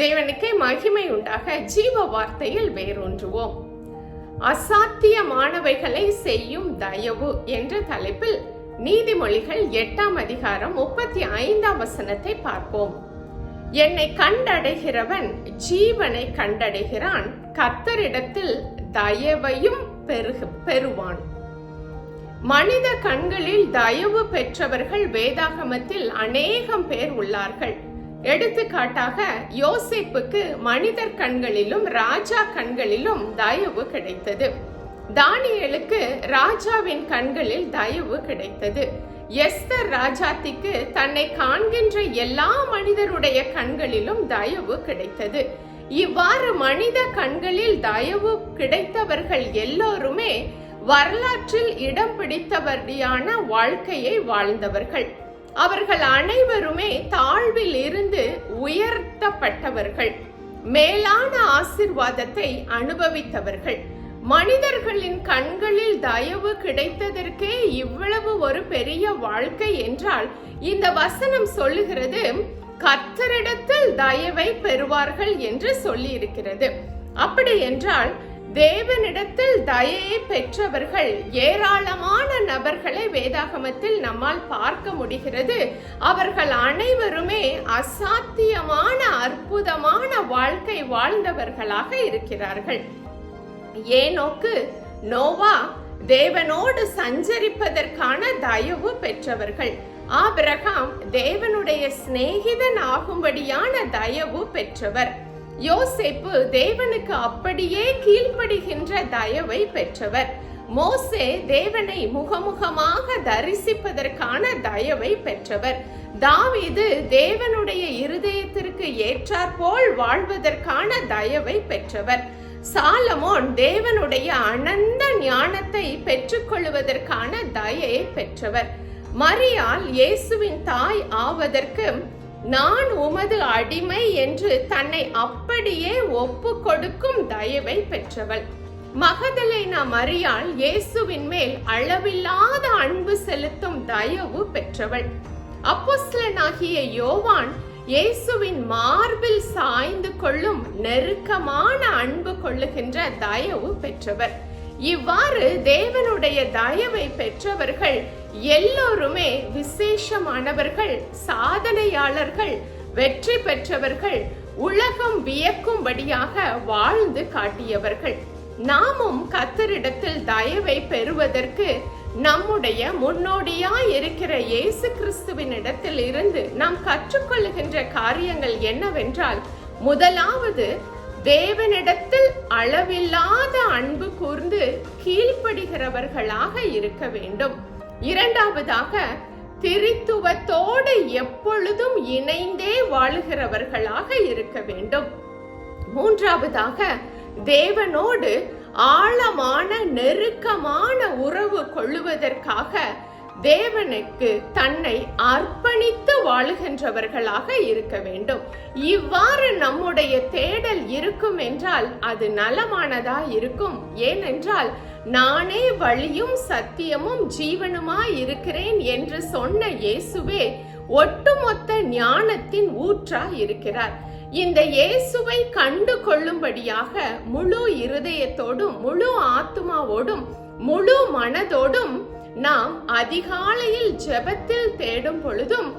தேவனுக்கே மகிமை உண்டாக ஜீவ வார்த்தையில் வேரூன்றுவோம். அசாத்தியமானவைகளை செய்யும் தயவு என்ற தலைப்பில் நீதிமொழிகள் எட்டாம் அதிகாரம் முப்பத்தி ஐந்தாம் வசனத்தை பார்ப்போம். என்னை கண்டடைகிறவன் ஜீவனை கண்டடைகிறான் கர்த்தரிடத்தில் தயவையும் பெருகு பெறுவான். மனித கண்களில் தயவு பெற்றவர்கள் வேதாகமத்தில் அநேகம் பேர் உள்ளார்கள். எடுத்துக்காட்டாக யோசிப்புக்கு மனிதர் கண்களிலும் ராஜா கண்களிலும் தயவு கிடைத்தது. தானியலுக்கு ராஜாவின் கண்களில் தயவு கிடைத்தது. எஸ்தர் ராஜாத்திக்கு தன்னை காண்கின்ற எல்லா மனிதருடைய கண்களிலும் தயவு கிடைத்தது. இவ்வாறு மனித கண்களில் தயவு கிடைத்தவர்கள் எல்லோருமே வரலாற்றில் இடம் பிடித்தவரியான வாழ்க்கையை வாழ்ந்தவர்கள். அவர்கள் அனைவருமே தாழ்வில் இருந்து உயர்த்தப்பட்டவர்கள். மேலான ஆசிர்வாதத்தை அனுபவித்தவர்கள். மனிதர்களின் கண்களில் தயவு கிடைத்ததற்கே இவ்வளவு ஒரு பெரிய வாழ்க்கை என்றால் இந்த வசனம் சொல்லுகிறது கர்த்தரிடத்தில் தயவை பெறுவார்கள் என்று சொல்லி இருக்கிறது அப்படி என்றால் தேவனிடத்தில் தயையை பெற்றவர்கள் ஏராளமான நபர்களை வேதாகமத்தில் நம்மால் பார்க்க முடிகிறது. அவர்கள் அனைவருமே அசாத்தியமான அற்புதமான வாழ்க்கை வாழ்ந்தவர்களாக இருக்கிறார்கள். ஏனோக்கு நோவா தேவனோடு சஞ்சரிப்பதற்கான தயவு பெற்றவர்கள். ஆபிரகாம் தேவனுடைய சிநேகிதன் ஆகும்படியான தயவு பெற்றவர். யோசேப்பு தேவனுக்கு அப்படியே கீழ்ப்படுகின்ற தயவை பெற்றவர். மோசே தேவனை முகமுகமாக தரிசிப்பதற்கான தயவை பெற்றவர். தாவிது தேவனுடைய இருதயத்திற்கு ஏற்றாற்போல் வாழ்வதற்கான தயவை பெற்றவர். சாலமோன் தேவனுடைய அனந்த ஞானத்தை பெற்றுக்கொள்வதற்கான தயையை பெற்றவர். மரியால் இயேசுவின் தாய் ஆவதற்கு நான் உமது அடிமை என்று தன்னை அப்படியே ஒப்பு கொடுக்கும் தயவை பெற்றவள். மகதலைனா மரியாள் இயேசுவின் மேல் அளவில்லாத அன்பு செலுத்தும் தயவு பெற்றவள். அப்போஸ்லனாகிய யோவான் இயேசுவின் மார்பில் சாய்ந்து கொள்ளும் நெருக்கமான அன்பு கொள்ளுகின்ற தயவு பெற்றவர். இவ்வாறு தேவனுடைய தயவை பெற்றவர்கள் எல்லோருமே விசேஷமானவர்கள் சாதனையாளர்கள் வெற்றி பெற்றவர்கள் உலகம் வியக்கும்படியாக வாழ்ந்து காட்டியவர்கள். நாமும் கத்தரிடத்தில் தயவை பெறுவதற்கு நம்முடைய முன்னோடியா இருக்கிற இயேசு கிறிஸ்துவின் இடத்தில் இருந்து நாம் கற்றுக்கொள்கின்ற காரியங்கள் என்னவென்றால் முதலாவது தேவனிடத்தில் அளவில்லாத அன்பு கூர்ந்து கீழ்ப்படுகிறவர்களாக இருக்க வேண்டும். இரண்டாவதாக திரித்துவத்தோடு எப்பொழுதும் இணைந்தே வாழுகிறவர்களாக இருக்க வேண்டும். மூன்றாவதாக தேவனோடு ஆழமான நெருக்கமான உறவு கொள்ளுவதற்காக தேவனுக்கு தன்னை அர்ப்பணித்து வாழுகின்றவர்களாக இருக்க வேண்டும். இவ்வாறு நம்முடைய தேடல் இருக்கும் என்றால் அது நலமானதா இருக்கும். ஏனென்றால் நானே வழியும் சத்தியமும் ஜீவனுமா இருக்கிறேன் என்று சொன்ன இயேசுவே ஒட்டுமொத்த ஞானத்தின் ஊற்றா இருக்கிறார். இந்த இயேசுவை கண்டு கொள்ளும்படியாக முழு இருதயத்தோடும் முழு ஆத்மாவோடும் முழு மனதோடும் நாம் அதிகாலையில் ஜெபத்தில் தேடும் பொழுதும்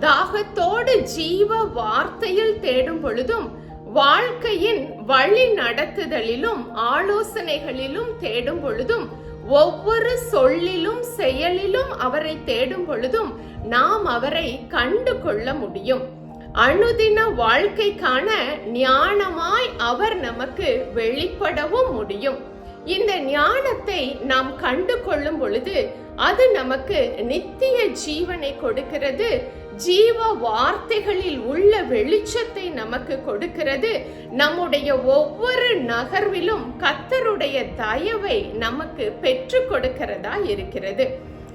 தாகத்தோடு ஜீவ வார்த்தையில் தேடும் பொழுதும் வாழ்க்கையின் வழி நடத்துதலிலும் ஆலோசனைகளிலும் தேடும் பொழுதும் ஒவ்வொரு சொல்லிலும் செயலிலும் அவரை தேடும் பொழுதும் நாம் அவரை கண்டு கொள்ள முடியும். அனுதின வாழ்க்கைக்கான ஞானமாய் அவர் நமக்கு வெளிப்படவும் முடியும். இந்த ஞானத்தை நாம் கண்டு கொள்ளும் பொழுது அது நமக்கு நித்திய ஜீவனை கொடுக்கிறது. ஜீவ வார்த்தைகளில் உள்ள வெளிச்சத்தை நமக்கு கொடுக்கிறது. நம்முடைய ஒவ்வொரு நகர்விலும் கத்தருடைய தயவை நமக்கு பெற்று கொடுக்கிறதா இருக்கிறது.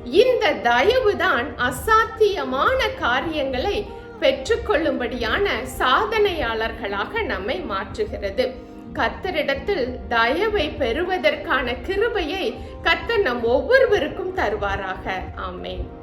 இந்த தயவுதான் அசாத்தியமான காரியங்களை பெற்றுக்கொள்ளும்படியான சாதனையாளர்களாக நம்மை மாற்றுகிறது. கத்தரிடத்தில் தயவை பெறுவதற்கான கிருபையை கத்தர் நம் ஒவ்வொருவருக்கும் தருவாராக. ஆமேன்.